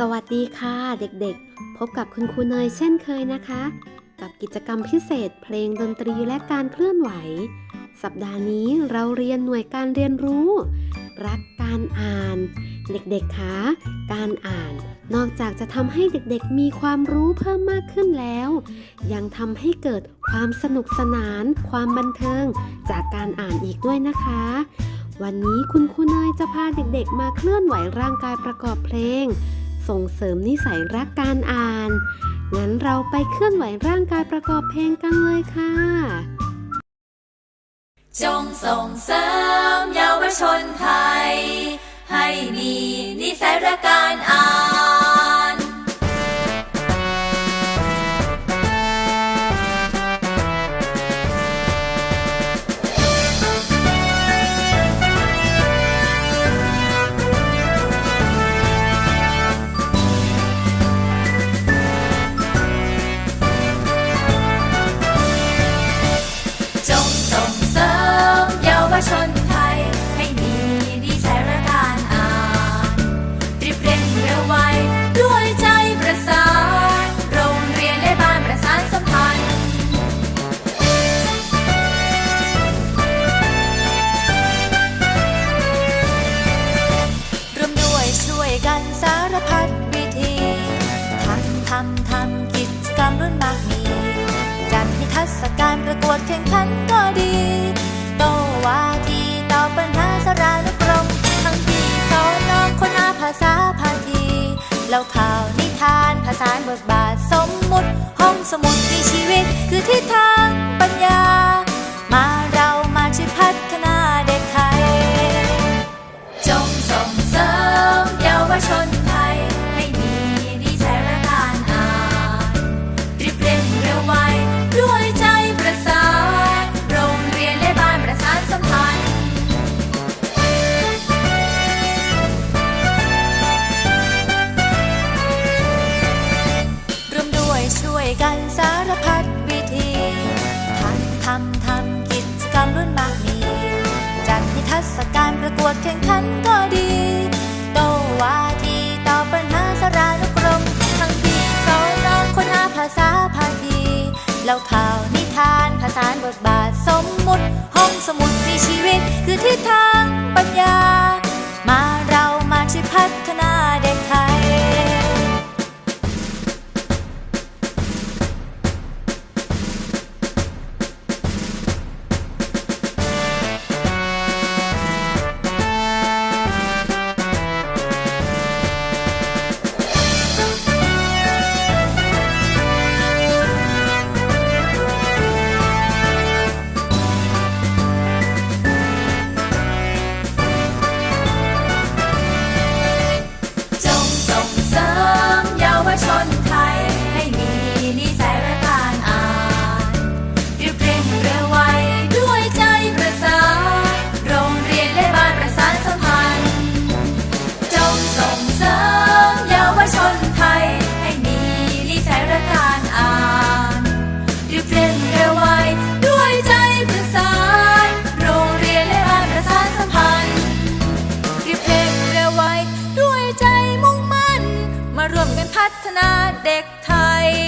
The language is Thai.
สวัสดีค่ะเด็กๆ พบกับคุณครูเนยเช่นเคยนะคะ กับกิจกรรมพิเศษเพลงดนตรีและการเคลื่อนไหว สัปดาห์นี้เราเรียนหน่วยการเรียนรู้ รักการอ่าน เด็กๆคะการอ่านนอกจากจะทำให้เด็กๆ มีความรู้เพิ่มมากขึ้นแล้ว ยังทำให้เกิดความสนุกสนาน ความบันเทิง จากการอ่านอีกด้วยนะคะ วันนี้คุณครูเนยจะพาเด็กๆ มาเคลื่อนไหวร่างกายประกอบเพลง ส่งเสริมนิสัยรักการอ่าน งั้นเราไปเคลื่อนไหวร่างกายประกอบเพลงกันเลยค่ะ จงส่งเสริมเยาวชนไทย ให้มีนิสัยรักการอ่าน วชนไทย ให้มีนิสัยรักการอ่านรีบเร่งเร็วไวด้วยใจประสาน โรงเรียนและบ้านประสานสัมพันธ์ร่วมด้วยช่วยกันสารพัดวิธีทำทำทำกิจกรรมรุ่นมากมี จัดนิทรรศการประกวดแข่งขันก็ดี โตวาทีตอบปัญหาสารานุกรมทั้งที่สอนน้องคนอาภาษาพาทีเล่าข่าวนิทานภาษาบทบาทสมมุติ ห้องสมุดมีชีวิตคือทิศทาง วยกันสารพัดวิธีทำทำทำกิจกรรมรุ่นมากมีจัดนิทรรศการประกวดแข่งขันก็ดีโตวาทีตอบปัญหาสารานุกรม ทั้งที่สอนน้องคนหาภาษาพาทีเล่าข่าวนิทานภาษาบทบาทสมมุติ ห้องสมุดมีชีวิตคือทิศทางปัญญา เด็กไทย